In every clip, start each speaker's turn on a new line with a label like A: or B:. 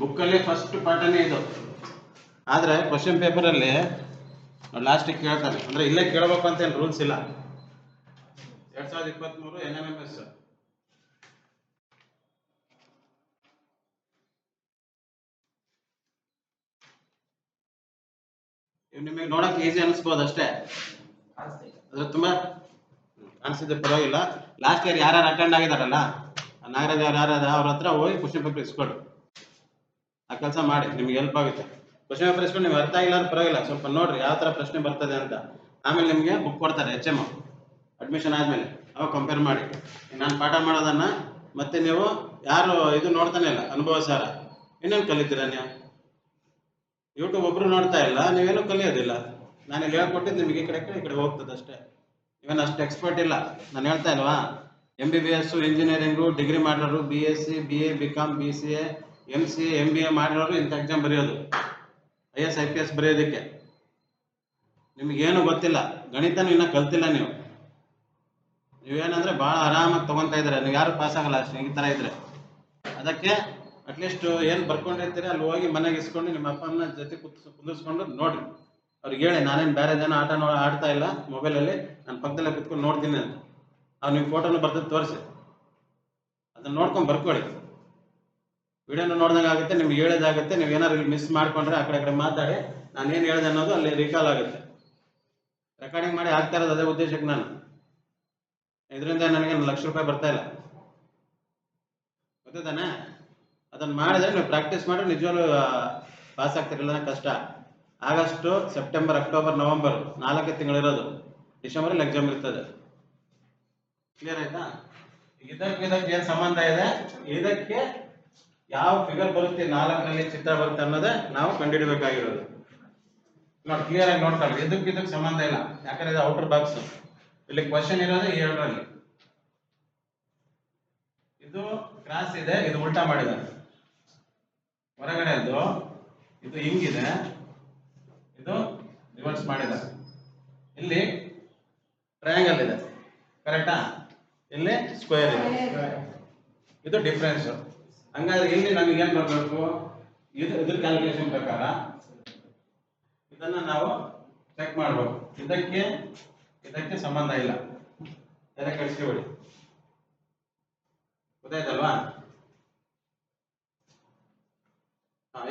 A: ಬುಕ್ಕಲ್ಲಿ ಫಸ್ಟ್ ಪಾಠನೇ ಇದು. ಆದರೆ ಕ್ವಶನ್ ಪೇಪರಲ್ಲಿ ಲಾಸ್ಟಿಗೆ ಕೇಳ್ತಾನೆ ಅಂದರೆ ಇಲ್ಲೇ ಕೇಳಬೇಕು ಅಂತ ಏನು ರೂಲ್ಸ್ ಇಲ್ಲ. ಎರಡು ಸಾವಿರದ ಇಪ್ಪತ್ತ್ಮೂರು ಎನ್ ಎಂ ಎಂ ಎಸ್ ಇವು ನಿಮಗೆ ನೋಡಕ್ಕೆ ಈಸಿ ಅನಿಸ್ಬೋದು ಅಷ್ಟೇ. ಅದ್ರ ತುಂಬ ಕಾಣಿಸಿದ್ರೆ ಪರವಾಗಿಲ್ಲ. ಲಾಸ್ಟ್ ಇಯರ್ ಯಾರು ಅಟೆಂಡ್ ಆಗಿದಾರಲ್ಲ, ನಾಗರಾಜ್ ಅವ್ರು ಯಾರು ಅವ್ರ ಹತ್ರ ಹೋಗಿ ಕ್ವಶನ್ ಪೇಪರ್ ಇಸ್ಕೊಡಿ. ಆ ಕೆಲಸ ಮಾಡಿ, ನಿಮ್ಗೆ ಹೆಲ್ಪ್ ಆಗುತ್ತೆ. ಕ್ವಶನ್ ಪೇಪರ್ ಇಸ್ಕೊಂಡು ನೀವು ಅರ್ಥ ಆಗಿಲ್ಲ ಅಂದ್ರೆ ಪರವಾಗಿಲ್ಲ, ಸ್ವಲ್ಪ ನೋಡ್ರಿ ಯಾವ ಥರ ಪ್ರಶ್ನೆ ಬರ್ತದೆ ಅಂತ. ಆಮೇಲೆ ನಿಮಗೆ ಬುಕ್ ಕೊಡ್ತಾರೆ ಎಚ್ ಎಂ ಅಡ್ಮಿಷನ್ ಆದಮೇಲೆ, ಅವಾಗ ಕಂಪೇರ್ ಮಾಡಿ. ನಾನು ಪಾಠ ಮಾಡೋದನ್ನ ಮತ್ತೆ ನೀವು ಯಾರು ಇದು ನೋಡ್ತಾನೆ ಇಲ್ಲ, ಅನುಭವ ಸಾರ. ಇನ್ನೇನು ಕಲಿತೀರಾ ನೀವು? ಯೂಟ್ಯೂಬ್ ಒಬ್ರು ನೋಡ್ತಾ ಇಲ್ಲ, ನೀವೇನು ಕಲಿಯೋದಿಲ್ಲ. ನಾನು ಇಲ್ಲಿ ಹೇಳ್ಕೊಟ್ಟಿದ್ದು ನಿಮಗೆ ಈ ಕಡೆ ಈ ಕಡೆ ಹೋಗ್ತದೆ ಅಷ್ಟೇ. ಇವನ್ ಅಷ್ಟು ಎಕ್ಸ್ಪರ್ಟ್ ಇಲ್ಲ. ನಾನು ಹೇಳ್ತಾ ಇಲ್ವಾ? M B B S engineering degree ಮಾಡೋರು B S C B A B com B C A M C M B A ಮಾಡಿರೋರು ಇಂಥ ಎಕ್ಸಾಮ್ ಬರೆಯೋದು. I S I P S ಬರೆಯೋದಕ್ಕೆ. ನಿಮಗೇನು ಗೊತ್ತಿಲ್ಲ, ಗಣಿತನೂ ಇನ್ನೂ ಕಲ್ತಿಲ್ಲ ನೀವು. ನೀವೇನಂದ್ರೆ ಭಾಳ ಆರಾಮಾಗಿ ತೊಗೊತಾ ಇದ್ದಾರೆ, ನೀವು ಯಾರು ಪಾಸ್ ಆಗಲ್ಲ ಅಷ್ಟೇ, ಈ ಥರ ಇದ್ದರೆ ಅದಕ್ಕೆ ಅಟ್ಲೀಸ್ಟ್ ಏನು ಬರ್ಕೊಂಡಿರ್ತೀರಿ, ಅಲ್ಲಿ ಹೋಗಿ ಮನೆಗೆ ಇಸ್ಕೊಂಡು ನಿಮ್ಮ ಅಪ್ಪ ಅಮ್ಮನ ಜೊತೆ ಕುತ್ ಕುಂದಿಸ್ಕೊಂಡು ನೋಡ್ರಿ. ಅವ್ರಿಗೆ ಹೇಳಿ, ನಾನೇನು ಬೇರೆ ಜನ ಆಟ ಆಡ್ತಾ ಇಲ್ಲ ಮೊಬೈಲಲ್ಲಿ ನಾನು ಪಕ್ಕದಲ್ಲೇ ಕುತ್ಕೊಂಡು ನೋಡ್ತೀನಿ ಅಂತ. ಅವ್ರು ನಿಮ್ಮ ಫೋಟೋನು ಬರ್ತದೆ, ತೋರಿಸಿ. ಅದನ್ನ ನೋಡ್ಕೊಂಡು ಬರ್ಕೊಳ್ಳಿ. ವಿಡಿಯೋನ ನೋಡ್ದಂಗೆ ಆಗುತ್ತೆ, ನಿಮ್ಗೆ ಹೇಳೋದಾಗುತ್ತೆ, ನೀವು ಏನಾದ್ರು ಮಿಸ್ ಮಾಡ್ಕೊಂಡ್ರೆ ಆ ಕಡೆ ಕಡೆ ಮಾತಾಡಿ. ನಾನು ಏನು ಹೇಳಿದೆ ಅನ್ನೋದು ಅಲ್ಲಿ ರಿಕಾಲ್ ಆಗುತ್ತೆ. ರೆಕಾರ್ಡಿಂಗ್ ಮಾಡಿ ಹಾಕ್ತಾ ಇರೋದು ಅದೇ ಉದ್ದೇಶಕ್ಕೆ ನಾನು. ಇದರಿಂದ ನನಗೆ ಒಂದು ಲಕ್ಷ ರೂಪಾಯಿ ಬರ್ತಾ ಇಲ್ಲ. ಗೊತ್ತಾನೆ ಅದನ್ನ ಮಾಡಿದ್ರೆ ನೀವು ಪ್ರಾಕ್ಟೀಸ್ ಮಾಡಿದ್ರೆ ನಿಜವಾಗ್ಲೂ ಪಾಸ್ ಆಗ್ತಿರಲಿಲ್ಲ ಕಷ್ಟ. ಆಗಸ್ಟು ಸೆಪ್ಟೆಂಬರ್ ಅಕ್ಟೋಬರ್ ನವೆಂಬರ್ ನಾಲ್ಕು ತಿಂಗಳಿರೋದು ಡಿಸೆಂಬರಲ್ಲಿ ಎಕ್ಸಾಮ್ ಇರ್ತದೆ. ಕ್ಲಿಯರ್ ಆಯ್ತಾ? ಇದಕ್ಕೆ ಇದಕ್ಕೆ ಏನು ಸಂಬಂಧ ಇದೆ? ಇದಕ್ಕೆ ಯಾವ ಫಿಗರ್ ಬರುತ್ತೆ ನಾಲ್ಕರಲ್ಲಿ ಚಿತ್ರ ಬರುತ್ತೆ ಅನ್ನೋದೇ ನಾವು ಕಂಡುಹಿಡಬೇಕಾಗಿರೋದು ನೋಡಿ ಕ್ಲಿಯರ್ ಆಗಿ ನೋಡ್ಕೊಳ್ಳಿ ಇದಕ್ಕೆ ಇದಕ್ಕೆ ಸಂಬಂಧ ಇಲ್ಲ. ಯಾಕಂದ್ರೆ ಇದು ಔಟರ್ ಬಾಕ್ಸ್ ಇಲ್ಲಿ ಕ್ವಶನ್ ಇರೋದು ಈ ಎರಡರಲ್ಲಿ. ಇದು ಕ್ರಾಸ್ ಇದೆ ಇದು ಉಲ್ಟಾ ಮಾಡಿದ್ದಾರೆ ಹೊರಗಡೆ ಅದು ಇದು ಹಿಂಗಿದೆ. ಇದು ರಿವರ್ಸ್ ಮಾಡಿದ್ದಾರೆ ಇಲ್ಲಿ ಟ್ರಯಾಂಗಲ್ ಇದೆ. ಕರೆಕ್ಟಾ ಇಲ್ಲಿ ಸ್ಕ್ವೇರ್ ಇದೆ. ಇದು ಡಿಫ್ರೆನ್ಸ್ ಹಂಗಾದ್ರೆ ಇಲ್ಲಿ ನಮಗೆ ಏನ್ ಬರಬೇಕು ಇದು ಇದ್ರ ಕ್ಯಾಲ್ಕುಲೇಷನ್ ಪ್ರಕಾರ ಇದನ್ನ ನಾವು ಚೆಕ್ ಮಾಡ್ಬೇಕು. ಇದಕ್ಕೆ ಇದಕ್ಕೆ ಸಂಬಂಧ ಇಲ್ಲ. ಎಲ್ಲ ಕಳಿಸ್ಕೊಬಿಡಿ. ಗೊತ್ತಾಯ್ತಲ್ವಾ?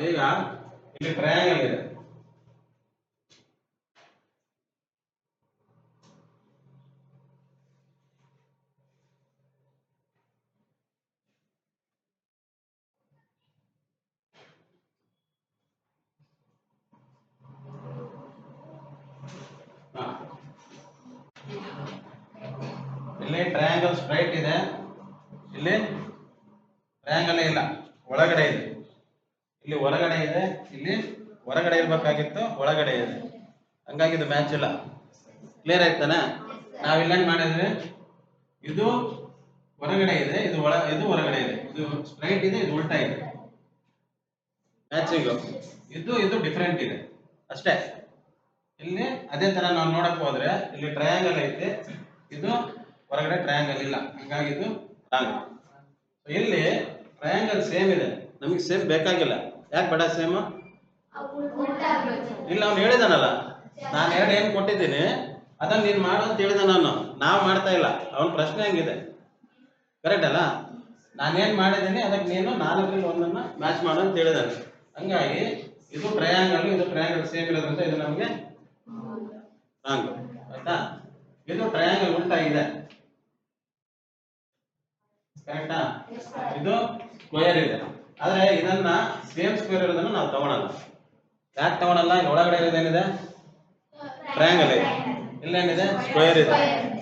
A: ಈಗ ಇಲ್ಲಿ ಟ್ರಯಾಂಗಲ್ ಇದೆ. ಇಲ್ಲಿ ಟ್ರಯಾಂಗಲ್ ಸ್ಟ್ರೈಟ್ ಇದೆ. ಇಲ್ಲಿ ಟ್ರಯಾಂಗಲ್ ಇಲ್ಲ, ಒಳಗಡೆ ಇದೆ. ಇಲ್ಲಿ ಹೊರಗಡೆ ಇದೆ, ಇಲ್ಲಿ ಹೊರಗಡೆ ಇರ್ಬೇಕಾಗಿತ್ತು, ಒಳಗಡೆ ಇದೆ. ಹಂಗಾಗಿ ಇದು ಮ್ಯಾಚ್ ಇಲ್ಲ. ಕ್ಲಿಯರ್ ಆಯ್ತಾನೆ? ನಾವ್ ಇಲ್ಲೇನ್ ಮಾಡಿದ್ವಿ. ಇದು ಹೊರಗಡೆ ಇದೆ, ಇದು ಒಳ, ಇದು ಹೊರಗಡೆ ಇದೆ. ಇದು ಸ್ಟ್ರೈಟ್ ಇದೆ, ಇದು ಉಲ್ಟಾ ಇದೆ. ಮ್ಯಾಚಿಂಗ್ ಇದು ಇದು ಡಿಫ್ರೆಂಟ್ ಇದೆ. ಅಷ್ಟೇ. ಇಲ್ಲಿ ಅದೇ ತರ ನಾವು ನೋಡಕ್ ಹೋದ್ರೆ, ಇಲ್ಲಿ ಟ್ರಯಾಂಗಲ್ ಐತೆ. ಇದು ಹೊರಗಡೆ ಟ್ರಯಾಂಗಲ್ ಇಲ್ಲ. ಹಾಗಾಗಿ ಇದು ರಾಂಗ್ ಇಲ್ಲಿ ಟ್ರಯಾಂಗಲ್ ಸೇಮ್ ಇದೆ. ನಮಗೆ ಸೇಮ್ ಬೇಕಾಗಿಲ್ಲ. ಯಾಕೆ ಬೇಡ ಸೇಮ್ ಇಲ್ಲ, ಅವ್ನು ಹೇಳಿದಾನಲ್ಲ. ನಾನು ಎರಡು ಏನು ಕೊಟ್ಟಿದ್ದೀನಿ, ಅದನ್ನ ನೀನು ಮಾಡು ಅಂತ ಹೇಳಿದ ನಾನು. ನಾವು ಮಾಡ್ತಾ ಇಲ್ಲ. ಅವನ ಪ್ರಶ್ನೆ ಹೆಂಗಿದೆ. ಕರೆಕ್ಟ್ ಅಲ್ಲ? ನಾನೇನು ಮಾಡಿದ್ದೀನಿ, ಅದಕ್ಕೆ ನೀನು ನಾಲ್ಕರಲ್ಲಿ ಒಂದನ್ನು ಮ್ಯಾಚ್ ಮಾಡು ಅಂತ ಹೇಳಿದಾನೆ. ಹಂಗಾಗಿ, ಇದು ಟ್ರಯಾಂಗಲ್ ಇದು ಟ್ರಯಾಂಗಲ್ ಸೇಮ್ ಇರೋದ್ರಿಂದ ಇದು ನಮಗೆ ಆಯ್ತಾ? ಇದು ಟ್ರಯಾಂಗಲ್ ಉಂಟಾಗಿದೆ ಕರೆಕ್ಟಾ ಇದು ಸ್ಕ್ವೇರ್ ಇದೆ. ಆದ್ರೆ ಇದನ್ನ ಸೇಮ್ ಸ್ಕ್ವೇರ್ ಇರೋದನ್ನ ನಾವು ತಗೊಳಲ್ಲ. ಯಾಕೆ ತಗೊಳಲ್ಲ? ಒಳಗಡೆ ಇರೋದೇನಿದೆ ಟ್ರಯಾಂಗಲ್ ಇದೆ. ಇಲ್ಲೇನಿದೆ ಸ್ಕ್ವೇರ್ ಇದೆ.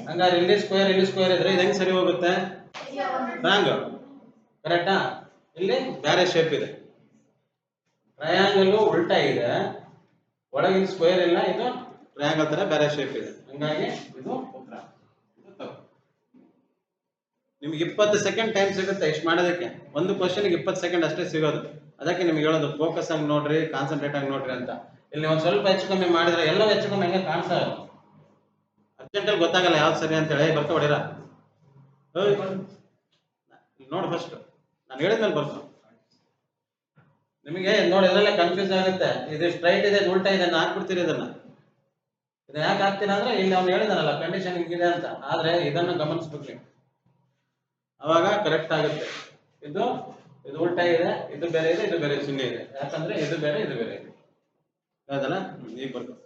A: ಹಂಗಾದ್ರೆ ಇಲ್ಲಿ ಸ್ಕ್ವೇರ್ ಇಲ್ಲಿ ಸ್ಕ್ವೇರ್ ಇದ್ರೆ ಇದು ಹೆಂಗ್ ಸರಿ ಹೋಗುತ್ತೆ? ಟ್ರಯಾಂಗಲ್ ಕರೆಕ್ಟಾ ಇಲ್ಲಿ ಬೇರೆ ಶೇಪ್ ಇದೆ. ಟ್ರಯಾಂಗಲ್ ಉಲ್ಟಾ ಇದೆ. ಒಳಗಿನ ಸ್ಕ್ವೇರ್ ಇಲ್ಲ ಇದು ಟ್ರಯಾಂಗಲ್ ತರ ಬೇರೆ ಶೇಪ್ ಇದೆ. ಹಂಗಾಗಿ ಇದು ನಿಮ್ಗೆ ಇಪ್ಪತ್ತು ಸೆಕೆಂಡ್ ಟೈಮ್ ಸಿಗುತ್ತೆ ಇಷ್ಟು ಮಾಡೋದಕ್ಕೆ. ಒಂದು ಕ್ವಶನ್ಗೆ ಇಪ್ಪತ್ತು ಸೆಕೆಂಡ್ ಅಷ್ಟೇ ಸಿಗೋದು. ಅದಕ್ಕೆ ನಿಮ್ಗೆ ಹೇಳೋದು ಫೋಕಸ್ ಆಗಿ ನೋಡ್ರಿ ಕಾನ್ಸಂಟ್ರೇಟ್ ಆಗಿ ನೋಡ್ರಿ ಅಂತ. ಇಲ್ಲಿ ಒಂದು ಸ್ವಲ್ಪ ಹೆಚ್ಚು ಕಮ್ಮಿ ಮಾಡಿದ್ರೆ ಎಲ್ಲ ಹೆಚ್ಚು ಕಮ್ಮಿ ಹಂಗೆ ಕಾಣಿಸ್ತಾ ಅರ್ಜೆಂಟಲ್ಲಿ ಗೊತ್ತಾಗಲ್ಲ ಯಾವ್ದು ಸರಿ ಅಂತ ಹೇಳಿ. ಬರ್ತಾ ಹೊಡಿರ? ನೋಡಿ ಫಸ್ಟ್ ನಾನು ಹೇಳಿದ್ಮೇಲೆ ಬರ್ತು ನಿಮಗೆ ನೋಡಿ ಇದರಲ್ಲೇ ಕನ್ಫ್ಯೂಸ್ ಆಗುತ್ತೆ. ಇದು ಸ್ಟ್ರೈಟ್ ಇದೆ ಉಲ್ಟಾ ಇದೆ ಅಂತ ಹಾಕ್ಬಿಡ್ತೀರಿ ಇದನ್ನ. ಇದನ್ನ ಯಾಕೆ ಹಾಕ್ತೀನಿ ಅಂದ್ರೆ, ಇಲ್ಲಿ ಅವ್ನು ಹೇಳಿದಾನಲ್ಲ ಕಂಡೀಷನ್ ಹಿಂಗಿದೆ ಅಂತ. ಆದ್ರೆ ಇದನ್ನು ಗಮನಿಸ್ಬೇಕು ಅವಾಗ ಕರೆಕ್ಟ್ ಆಗುತ್ತೆ. ಇದು ಇದು ಉಲ್ಟಾ ಇದೆ, ಇದು ಬೇರೆ ಇದೆ, ಇದು ಬೇರೆ ಚಿಹ್ನೆ ಇದೆ. ಯಾಕಂದ್ರೆ ಇದು ಬೇರೆ ಇದು ಬೇರೆ ಇದೆ. ಹೌದಲ್ಲ ಈಗ ಬರ್ಬೇಕು.